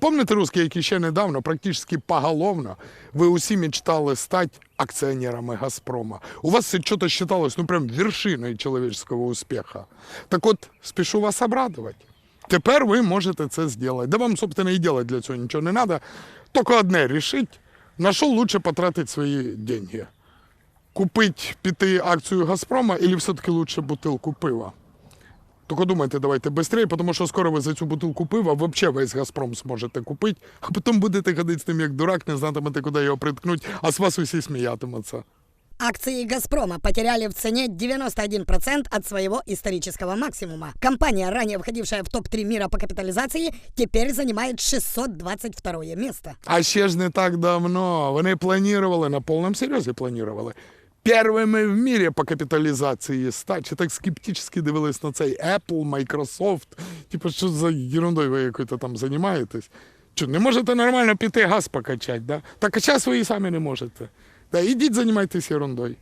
помните русские, які ще недавно, практически поголовно, ви усі мечтали стати акціонерами Газпрома. У вас це что-то считалось, ну прям вершиною человеческого успеха. Так от, спішу вас обрадувати. Тепер ви можете це зробити. Да вам, собственно, і делать для цього нічого не треба. Тільки одне рішить, на що лучше потратити свої деньги. Купить, піти акцію Газпрома, или все-таки лучше бутилку пива? Тільки думайте, давайте швидше, тому що скоро ви за цю бутилку пива взагалі весь Газпром зможете купити, а потім будете ходити з ним як дурак, не знатимете, куди його приткнути, а з вас усі сміятимуться. Акции «Газпрома» потеряли в цене 91% от своего исторического максимума. Компания, ранее входившая в топ-3 мира по капитализации, теперь занимает 622 место. А ще ж не так давно. Вони планували, на повному серйозі планували. Первими в мірі по капіталізації стачі так скептично дивились на цей Apple, Microsoft. Типу, що за ерундою ви якою-то там займаєтесь? Що, не можете нормально піти газ покачати, да? Так а час ви і самі не можете. Да, ідіть займайтесь ерундою.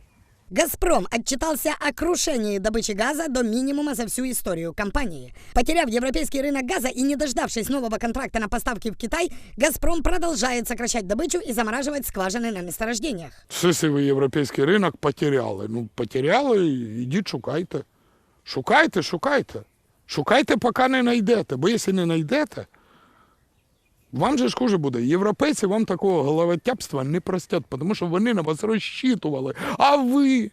«Газпром» отчитался о крушении добычи газа до минимума за всю историю компании. Потеряв европейский рынок газа и не дождавшись нового контракта на поставки в Китай, «Газпром» продолжает сокращать добычу и замораживать скважины на месторождениях. Що якщо ви європейський ринок потеряли? Ну, потеряли, ідіть шукайте. Шукайте, шукайте. Шукайте, поки не знайдете. Бо якщо не знайдете, вам же ж хуже буде. Європейці вам такого головотяпства не простять, тому що вони на вас розчитували. А ви.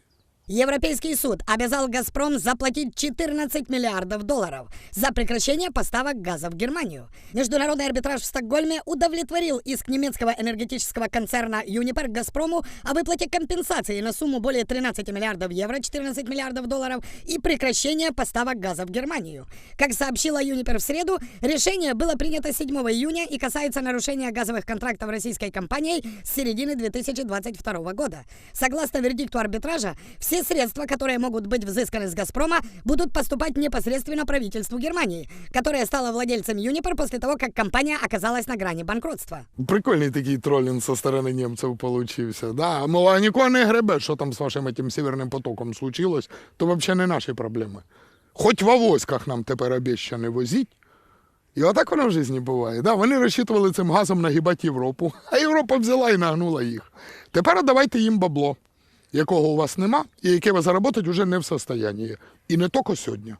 Европейский суд обязал «Газпром» заплатить 14 миллиардов долларов за прекращение поставок газа в Германию. Международный арбитраж в Стокгольме удовлетворил иск немецкого энергетического концерна «Юнипер» «Газпрому» о выплате компенсации на сумму более 13 миллиардов евро, 14 миллиардов долларов и прекращение поставок газа в Германию. Как сообщила «Юнипер» в среду, решение было принято 7 июня и касается нарушения газовых контрактов российской компанией с середины 2022 года. Согласно вердикту арбитража, все средства, которые могут быть взысканы с «Газпрома», будут поступать непосредственно правительству Германии, которое стало владельцем «Юнипер» после того, как компания оказалась на грани банкротства. Прикольний такий тролінг со сторони німців получився. Да? Мол, а нікого не гребе, що там з вашим этим северним потоком случилось, то взагалі не наші проблеми. Хоч в авоськах нам тепер обіщане возіть. І отак воно в житті буває. Да, вони розчитували цим газом нагибати Європу, а Європа взяла і нагнула їх. Тепер давайте їм бабло, якого у вас нема, і яке ви заработати вже не в состоянні. І не тільки сьогодні.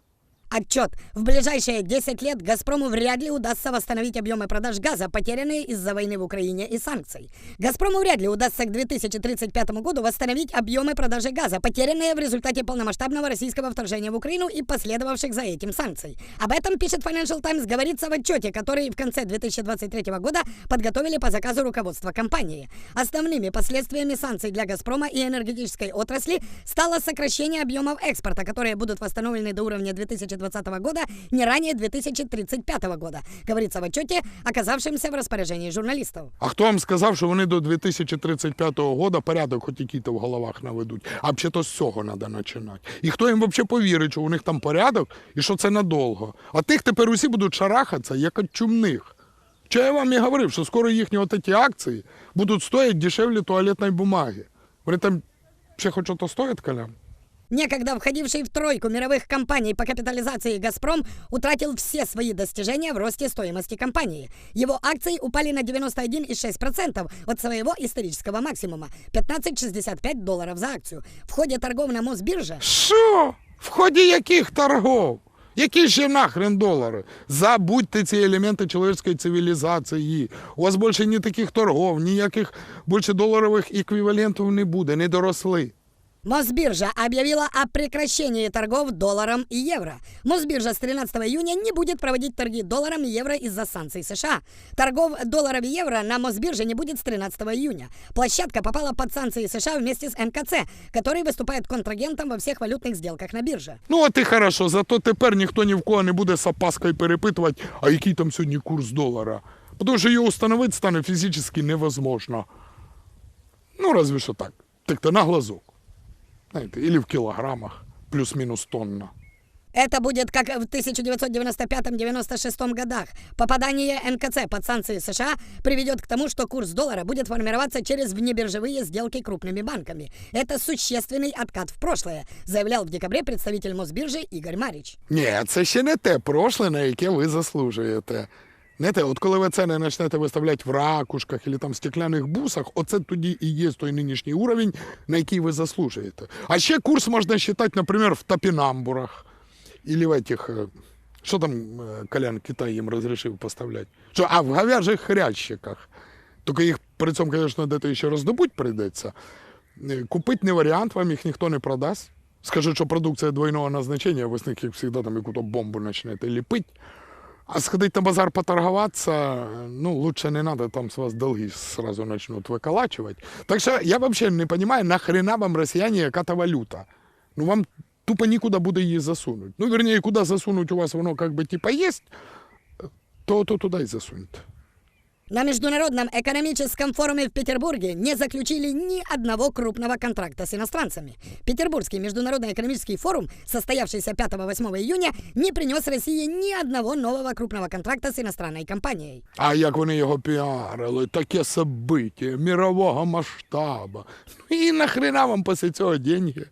Отчет. В ближайшие 10 лет «Газпрому» вряд ли удастся восстановить объемы продаж газа, потерянные из-за войны в Украине и санкций. «Газпрому» вряд ли удастся к 2035 году восстановить объемы продажи газа, потерянные в результате полномасштабного российского вторжения в Украину и последовавших за этим санкций. Об этом, пишет Financial Times, говорится в отчете, который в конце 2023 года подготовили по заказу руководства компании. Основными последствиями санкций для «Газпрома» и энергетической отрасли стало сокращение объемов экспорта, которые будут восстановлены до уровня 2020 года не ранее 2035 года, говорится в отчете, оказавшемся в распоряжении журналистов. А хто вам сказав, що вони до 2035 року порядок хоч який-то в головах наведуть? А взагалі з цього треба починати. І хто їм взагалі повірить, що у них там порядок і що це надовго? А тих тепер усі будуть шарахатися, як від чумних. Чи я вам і говорив, що скоро їхні от ці акції будуть стояти дешевле туалетної бумаги. Вони там ще хоч ото стоять, Коля? Некогда входивший в тройку мировых компаний по капитализации «Газпром» утратил все свои достижения в росте стоимости компании. Его акции упали на 91,6% от своего исторического максимума – 15,65 долларов за акцию. В ходе торгов на Мосбирже Що? В ході яких торгов? Які ще нахрен долари? Забудьте ці елементи чоловічської цивілізації. У вас більше ні таких торгов, ніяких більше доларових еквівалентів не буде, не доросли. Мосбиржа объявила о прекращении торгов долларом и евро. Мосбиржа с 13 июня не будет проводить торги долларом и евро из-за санкций США. Торгов долларов и евро на Мосбирже не будет с 13 июня. Площадка попала под санкции США вместе с НКЦ, который выступает контрагентом во всех валютных сделках на бирже. Ну, от і хорошо, зато тепер ніхто ні в кого не буде з опаскою перепитувати, а який там сьогодні курс долара. Тому що його встановити стане фізично невозможно. Ну, разве що так. Так-то на глазок. Знаєте, или в кілограмах, плюс-мінус тонна. Это будет как в 1995-96 годах. Попадание НКЦ под санкции США приведет к тому, что курс доллара будет формироваться через внебиржевые сделки крупными банками. Это существенный откат в прошлое, заявлял в декабре представитель Мосбиржи Игорь Марич. Ні, це ще не те прошле, на яке ви заслужуєте. Знаєте, от коли ви ціни почнете виставляти в ракушках або там в стекляних бусах, оце тоді і є той нинішній уровень, на який ви заслужуєте. А ще курс можна вважати, наприклад, в топінамбурах. Или в этих, э, что там э, Колян Китай им разрешил поставлять? Что, а в говяжьих хрящиках. Только їх при цьому, звісно, де-то ще роздобуть прийдеться. Е, Купить не варіант, вам їх ніхто не продасть. Скажуть, що продукція двойного назначення, ви з них, як завжди, там яку-то бомбу почнете ліпити. А сходить на базар поторговаться, ну, лучше не надо, там с вас долги сразу начнут выколачивать. Так что я вообще не понимаю, нахрена вам россияне какая-то валюта? Ну, вам тупо нікуди буде її засунуть. Ну, вернее, куди засунуть у вас воно как бы типа есть, то, то туди й засуньте. На Международном экономическом форуме в Петербурге не заключили ни одного крупного контракта с иностранцами. Петербургский международный экономический форум, состоявшийся 5-8 июня, не принес России ни одного нового крупного контракта с иностранной компанией. А як вони його піарили, таке собиття мирового масштабу. Ну і нахрена вам після цього деньги?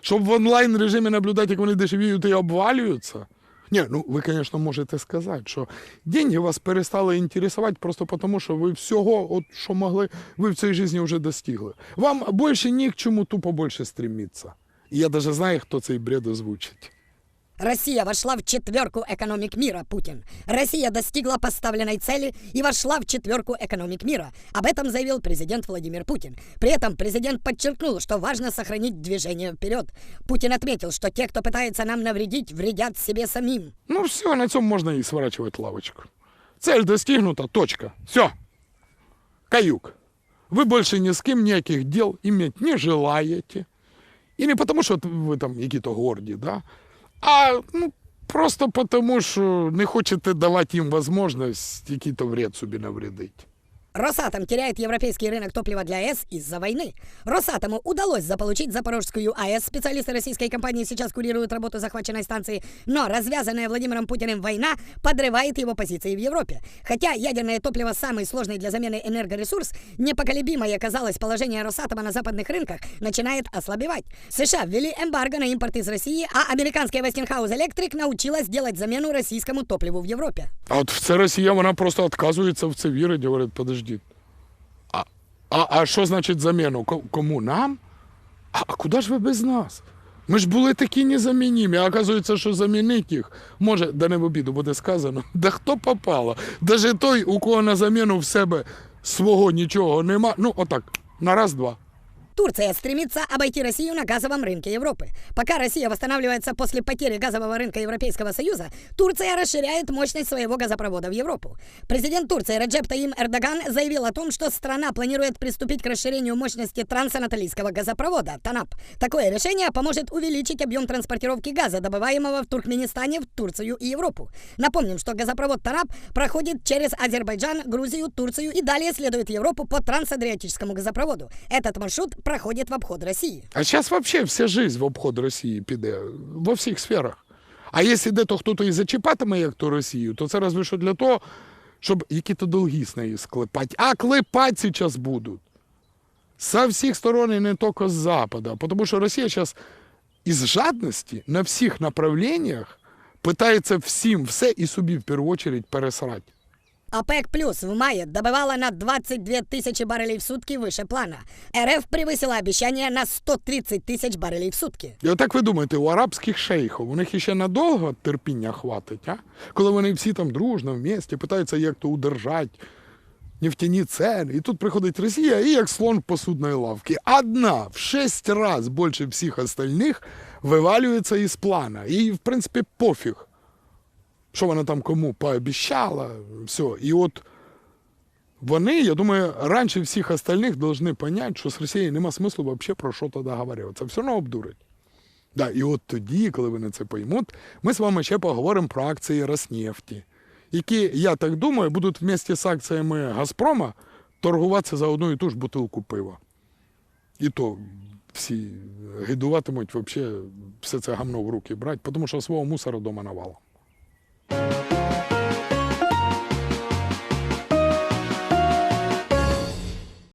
Щоб в онлайн режимі наблюдати, як вони дешевіють і обвалюються? Ні, ну ви, звісно, можете сказати, що деньги вас перестали інтересувати просто тому, що ви всього, от, що могли, ви в цій житті вже достигли. Вам більше ні к чому тупо більше стремиться. І я навіть знаю, хто цей бред озвучить. Россия вошла в четверку экономик мира, Путин. Россия достигла поставленной цели и вошла в четверку экономик мира. Об этом заявил президент Владимир Путин. При этом президент подчеркнул, что важно сохранить движение вперед. Путин отметил, что те, кто пытается нам навредить, вредят себе самим. Ну все, на цьому можна і сворачувати лавочку. Цель достигнута, точка. Все. Каюк. Вы больше ни с кем никаких дел иметь не желаете. И не потому, что ви там які-то горді, да? а ну, просто потому, що не хочете давати їм можливість який-то вред собі навредити. Росатом теряет европейский рынок топлива для АЭС из-за войны. Росатому удалось заполучить Запорожскую АЭС. Специалисты российской компании сейчас курируют работу захваченной станции. Но развязанная Владимиром Путиным война подрывает его позиции в Европе. Хотя ядерное топливо самый сложный для замены энергоресурс, непоколебимое казалось положение Росатома на западных рынках начинает ослабевать. США ввели эмбарго на импорт из России, а американская Westinghouse Electric научилась делать замену российскому топливу в Европе. А от в це Росія вона просто відказується в це вірить, говорить, подождіть. А, а, а що значить заміну? Кому? Нам? А, а куди ж ви без нас? Ми ж були такі незамінімі, а оказується, що замінити їх може, да не в обіду буде сказано, да хто попало. Даже той, у кого на заміну в себе свого нічого нема, ну отак, на раз-два. Турция стремится обойти Россию на газовом рынке Европы. Пока Россия восстанавливается после потери газового рынка Европейского Союза, Турция расширяет мощность своего газопровода в Европу. Президент Турции Реджеп Таим Эрдоган заявил о том, что страна планирует приступить к расширению мощности трансанатолийского газопровода ТАНАП. Такое решение поможет увеличить объем транспортировки газа, добываемого в Туркменистане в Турцию и Европу. Напомним, что газопровод ТАНАП проходит через Азербайджан, Грузию, Турцию и далее следует Европу по трансадриатическому газопроводу. Этот маршрут проходит в обход России. А зараз взагалі вся жизнь в обход Росії піде во всіх сферах. А якщо де то хтось і зачіпатиме як то Росію, то це разве що для того, щоб які-то долги з неї склепати. А клепати зараз будуть. Со всіх сторон і не тільки з Запада. Тому що Росія зараз із жадності на всіх направленнях питається всім все і собі в першу чергу пересрати. ОПЕК плюс в мае добывала на 22 тысячи баррелей в сутки выше плана. РФ превысила обещание на 130 тысяч баррелей в сутки. І отак ви думаєте, у арабських шейхів у них іще надовго терпіння хватить, а? Коли вони всі там дружно в місті питаються, як то удержати нефтяні ціни. І тут приходить Росія і як слон посудної лавки. Одна в шесть раз більше всіх остальних вивалюється із плана. І, в принципі, пофіг, що вона там кому пообіщала, все. І от вони, я думаю, раніше всіх остальних должны понять, що з Росією нема смислу вообще про що то договарюватися. Все одно обдурить. Да, і от тоді, коли вони це поймуть, ми з вами ще поговоримо про акції Роснефті, які, я так думаю, будуть вместе з акціями Газпрома торгуватися за одну і ту ж бутилку пива. І то всі гидуватимуть вообще все це гамно в руки брати, тому що свого мусора вдома навалом. Thank you.